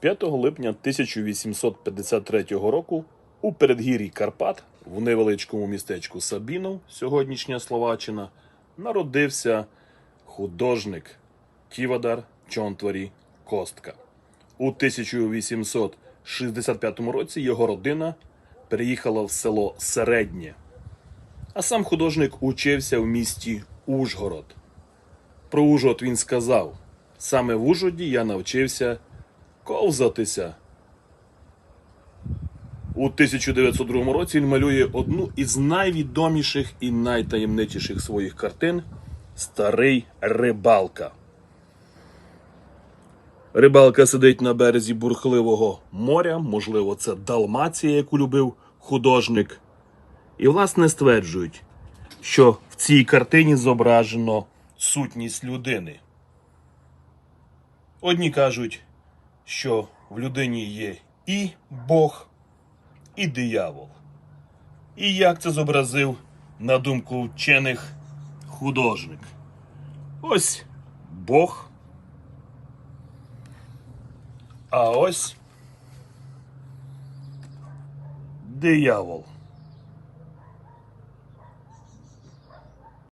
5 липня 1853 року у передгір'ї Карпат в невеличкому містечку Сабінов, сьогоднішня Словаччина, народився художник Тівадар Чонтварі Костка. У 1865 році його родина переїхала в село Середнє, а сам художник учився в місті Ужгород. Про Ужгород він сказав: саме в Ужгороді я навчився ковзатися. У 1902 році він малює одну із найвідоміших і найтаємничіших своїх картин Старий рибалка. Рибалка сидить на березі бурхливого моря, можливо, це Далмація, яку любив художник. І, власне, стверджують, що в цій картині зображено сутність людини. Одні кажуть, що в людині є і Бог, і диявол. І як це зобразив, на думку вчених, художник. Ось Бог. А ось диявол.